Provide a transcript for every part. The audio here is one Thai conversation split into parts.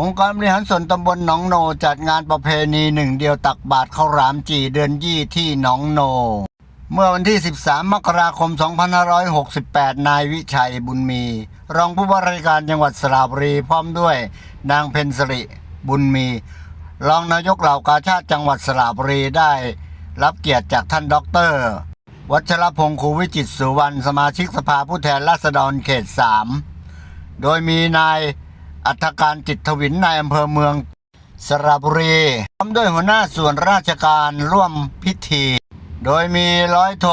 องค์การบริหารส่วนตำบลหนองโนจัดงานประเพณีหนึ่งเดียวตักบาตรข้าวหลามจีเดือนยี่ที่หนองโน เมื่อวันที่ 13 มกราคม 2568 นายวิชัยบุญมี รองผู้ว่าราชการจังหวัดสระบุรีพร้อมด้วย นางเพนสริบุญมี รองนายกเหล่ากาชาติจังหวัดสระบุรีได้ รับเกียรติจากท่านด็อกเตอร์ วัชรพงศ์คูวิจิตสุวรรณสมาชิกสภาผู้แทนราษฎรเขต 3 โดยมีนาย อัธการจิตทวินนายอำเภอเมืองสระบุรีพร้อมด้วยหัวหน้าส่วนราชการร่วมพิธี โดยมีร้อยโท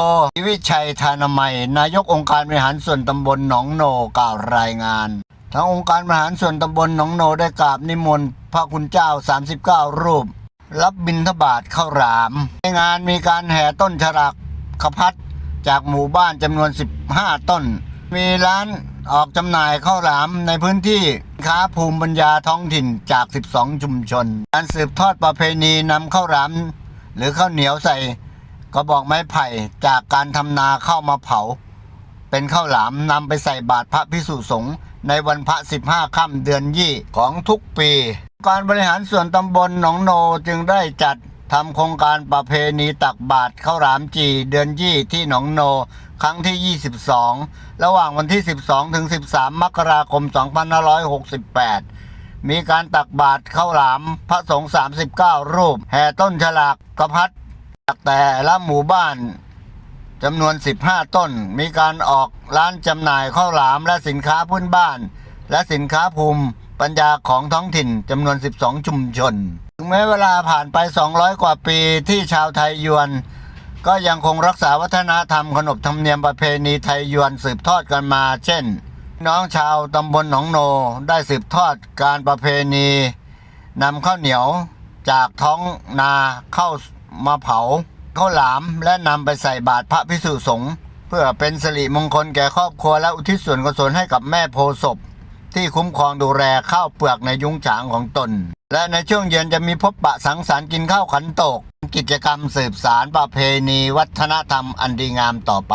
วิชัยธานามัย นายกองค์การบริหารส่วนตำบลหนองโนกล่าวรายงานทั้งองค์การบริหารส่วนตำบลหนองโนได้กราบนิมนต์พระคุณเจ้า 39 รูป รับบิณฑบาตข้าวหลาม ในงานมีการแห่ต้นฉลากขพัดจากหมู่บ้านจำนวน 15 ต้น มีร้านออกจำหน่ายข้าวหลามในพื้นที่ค้าภูมิปัญญาท้องถิ่นจาก 12 ชุมชน การสืบทอดประเพณีนำข้าวหลาม หรือข้าวเหนียวใส่กระบอกไม้ไผ่จากการทำนาเข้ามาเผา เป็นข้าวหลามนำไปใส่บาตรพระพิสุสงฆ์ในวันพระ 15 ค่ำเดือนยี่ของทุกปี การบริหารส่วนตำบลหนองโนจึงได้จัด ทำโครงการประเพณีตักบาตรข้าวหลามจีเดือนยี่ที่หนองโน ครั้งที่ 22 ระหว่างวันที่ 12 ถึง 13 มกราคม 2568 มีการตักบาตรข้าวหลามพระสงฆ์ 39 รูป แห่ต้นฉลากกระพัดจากแต่ละหมู่บ้านจำนวน 15 ต้น มีการออกร้านจำหน่ายข้าวหลามและสินค้าพื้นบ้าน และสินค้าภูมิปัญญาของท้องถิ่นจำนวน 12 ชุมชน แม้เวลาผ่านไป 200 กว่าปีที่ชาวไทยยวน ก็ยังคงรักษาวัฒนธรรมขนบธรรมเนียมประเพณีไทยยวนสืบทอดกันมา เช่น น้องชาวตำบลหนองโนได้สืบทอดการประเพณีนำข้าวเหนียวจากท้องนาเข้ามาเผาข้าวหลามและนำไปใส่บาตรพระพิสุสงฆ์เพื่อเป็นสิริมงคลแก่ครอบครัวและอุทิศส่วนกุศลให้กับแม่โพศพ ที่คุ้มครองดูแลข้าวเปลือกในยุ้งฉางของตน และในช่วงเย็นจะมีพบปะสังสรรค์กินข้าวขันโตก กิจกรรมสืบสารประเพณีวัฒนธรรมอันดีงามต่อไป